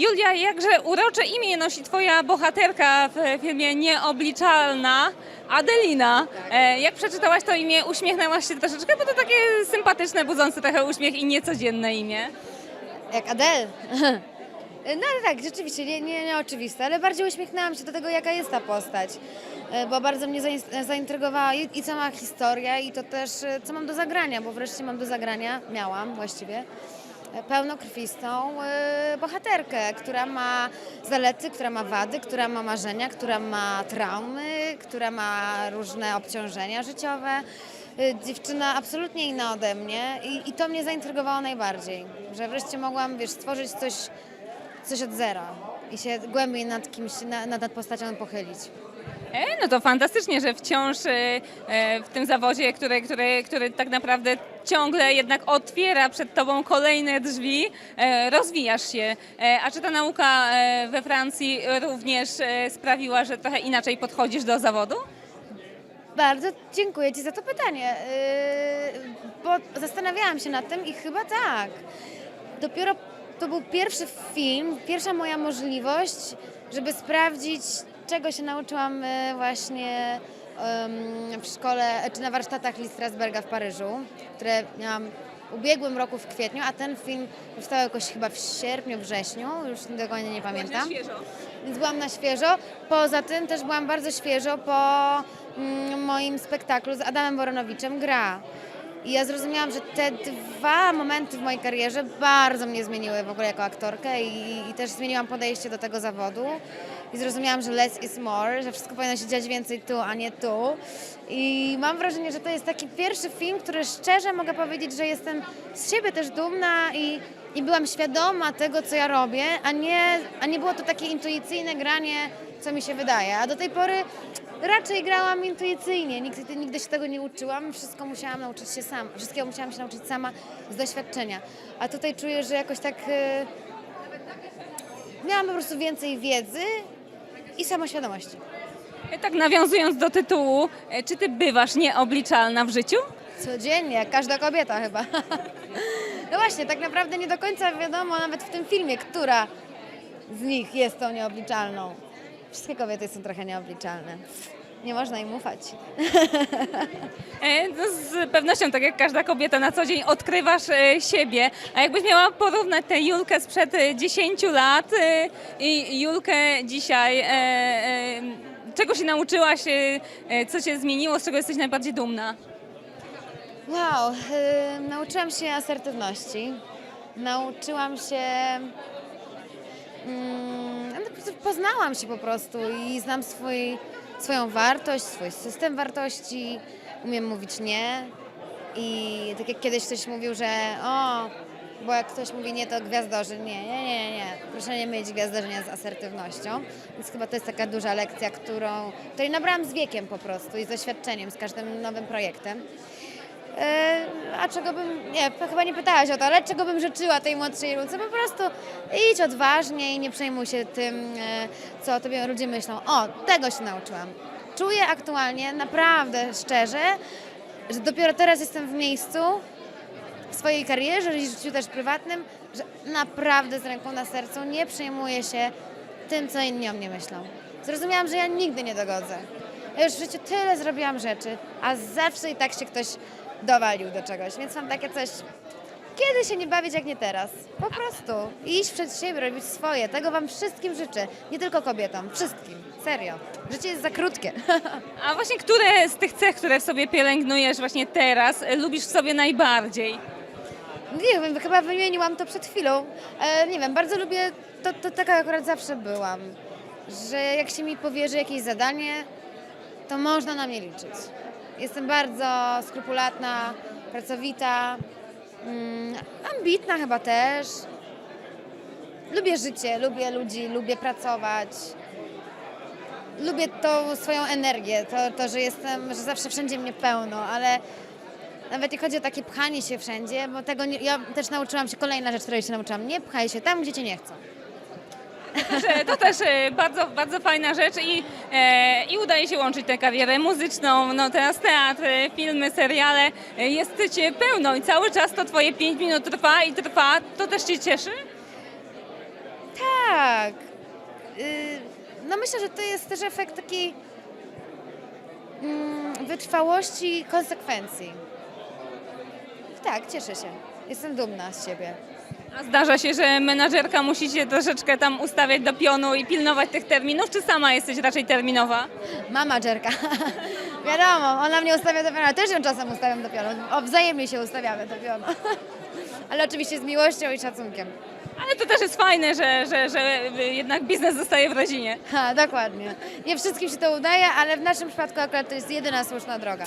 Julia, jakże urocze imię nosi twoja bohaterka w filmie Nieobliczalna, Adelina. E, Jak przeczytałaś to imię, uśmiechnęłaś się troszeczkę, bo to takie sympatyczne, budzące trochę uśmiech i niecodzienne imię. Jak Adele. No ale tak, rzeczywiście, nie, nie, nie oczywiste, ale bardziej uśmiechnęłam się do tego, jaka jest ta postać, E, bo bardzo mnie zain- zaintrygowała i, sama historia, i to też, e, co mam do zagrania, bo wreszcie mam do zagrania, miałam właściwie, pełnokrwistą e, bohaterkę, która ma zalety, która ma wady, która ma marzenia, która ma traumy, która ma różne obciążenia życiowe. Y, Dziewczyna absolutnie inna ode mnie i, i to mnie zaintrygowało najbardziej, że wreszcie mogłam, wiesz, stworzyć coś, coś od zera i się głębiej nad kimś, na- nad, nad postacią pochylić. E, no to fantastycznie, że wciąż e, e, w tym zawodzie, który, który, który tak naprawdę ciągle jednak otwiera przed tobą kolejne drzwi, rozwijasz się. A czy ta nauka we Francji również sprawiła, że trochę inaczej podchodzisz do zawodu? Bardzo dziękuję Ci za to pytanie, bo zastanawiałam się nad tym i chyba tak. Dopiero to był pierwszy film, pierwsza moja możliwość, żeby sprawdzić, czego się nauczyłam yy, właśnie w szkole, czy na warsztatach Lee Strasberga w Paryżu, które miałam w ubiegłym roku w kwietniu, a ten film powstał jakoś chyba w sierpniu, wrześniu, już dokładnie nie pamiętam więc byłam na świeżo. Poza tym też byłam bardzo świeżo po mm, moim spektaklu z Adamem Woronowiczem Gra. I ja zrozumiałam, że te dwa momenty w mojej karierze bardzo mnie zmieniły w ogóle jako aktorkę i, i też zmieniłam podejście do tego zawodu. I zrozumiałam, że less is more, że wszystko powinno się dziać więcej tu, a nie tu. I mam wrażenie, że to jest taki pierwszy film, który szczerze mogę powiedzieć, że jestem z siebie też dumna i, i byłam świadoma tego, co ja robię, a nie, a nie było to takie intuicyjne granie, co mi się wydaje. A do tej pory raczej grałam intuicyjnie, nigdy, nigdy się tego nie uczyłam, wszystko musiałam nauczyć się sama, wszystkiego musiałam się nauczyć sama z doświadczenia. A tutaj czuję, że jakoś tak e, miałam po prostu więcej wiedzy i samoświadomości. E, Tak nawiązując do tytułu, e, czy ty bywasz nieobliczalna w życiu? Codziennie, jak każda kobieta chyba. No właśnie, tak naprawdę nie do końca wiadomo nawet w tym filmie, która z nich jest tą nieobliczalną. Wszystkie kobiety są trochę nieobliczalne. Nie można im ufać. E, no Z pewnością, tak jak każda kobieta na co dzień odkrywasz e, siebie. A jakbyś miała porównać tę Julkę sprzed e, 10 lat e, i Julkę dzisiaj, czego się nauczyłaś, co cię zmieniło, z czego jesteś najbardziej dumna? Wow, nauczyłam się asertywności. Nauczyłam się. Mm, no, poznałam się po prostu i znam swój, swoją wartość, swój system wartości. Umiem mówić nie. I tak jak kiedyś ktoś mówił, że o, bo jak ktoś mówi nie, to gwiazdorzy. Nie, nie, nie, nie. Proszę nie mylić gwiazdorzenia z asertywnością. Więc chyba to jest taka duża lekcja, którą, której nabrałam z wiekiem po prostu i z doświadczeniem, z każdym nowym projektem. E, a czego bym, nie, chyba nie pytałaś o to, ale czego bym życzyła tej młodszej Julce? Po prostu idź odważnie i nie przejmuj się tym, e, co o tobie ludzie myślą. O, tego się nauczyłam. Czuję aktualnie, naprawdę szczerze, że dopiero teraz jestem w miejscu w swojej karierze i życiu też prywatnym, że naprawdę z ręką na sercu nie przejmuję się tym, co inni o mnie myślą. Zrozumiałam, że ja nigdy nie dogodzę. Ja już w życiu tyle zrobiłam rzeczy, a zawsze i tak się ktoś dowalił do czegoś, więc mam takie coś, kiedy się nie bawić jak nie teraz. Po prostu iść przed siebie, robić swoje. Tego wam wszystkim życzę. Nie tylko kobietom, wszystkim. Serio. Życie jest za krótkie. A właśnie które z tych cech, które w sobie pielęgnujesz właśnie teraz, e, lubisz w sobie najbardziej? Nie wiem, chyba wymieniłam to przed chwilą. E, nie wiem, bardzo lubię, to, to taka akurat zawsze byłam, że jak się mi powierzy jakieś zadanie, to można na mnie liczyć. Jestem bardzo skrupulatna, pracowita, mm, ambitna chyba też. Lubię życie, lubię ludzi, lubię pracować. Lubię tą swoją energię, to, to że jestem, że zawsze wszędzie mnie pełno, ale nawet jeśli chodzi o takie pchanie się wszędzie, bo tego nie, ja też nauczyłam się, kolejna rzecz, której się nauczyłam, nie pchaj się tam, gdzie cię nie chcą. Że To też e, bardzo, bardzo fajna rzecz i, e, i udaje się łączyć tę karierę muzyczną, no teraz teatr, filmy, seriale. E, Jest cię pełno i cały czas to twoje 5 minut trwa i trwa. To też cię cieszy? no myślę, że to jest też efekt takiej mm, wytrwałości i konsekwencji. Tak, cieszę się. Jestem dumna z siebie. A zdarza się, że menadżerka musi się troszeczkę tam ustawiać do pionu i pilnować tych terminów, czy sama jesteś raczej terminowa? Mama Dżerka. Wiadomo, ona mnie ustawia do pionu. Ja też ją czasem ustawiam do pionu. O, wzajemnie się ustawiamy do pionu. Ale oczywiście z miłością i szacunkiem. Ale to też jest fajne, że, że, że jednak biznes zostaje w rodzinie. Ha, dokładnie. Nie wszystkim się to udaje, ale w naszym przypadku akurat to jest jedyna słuszna droga.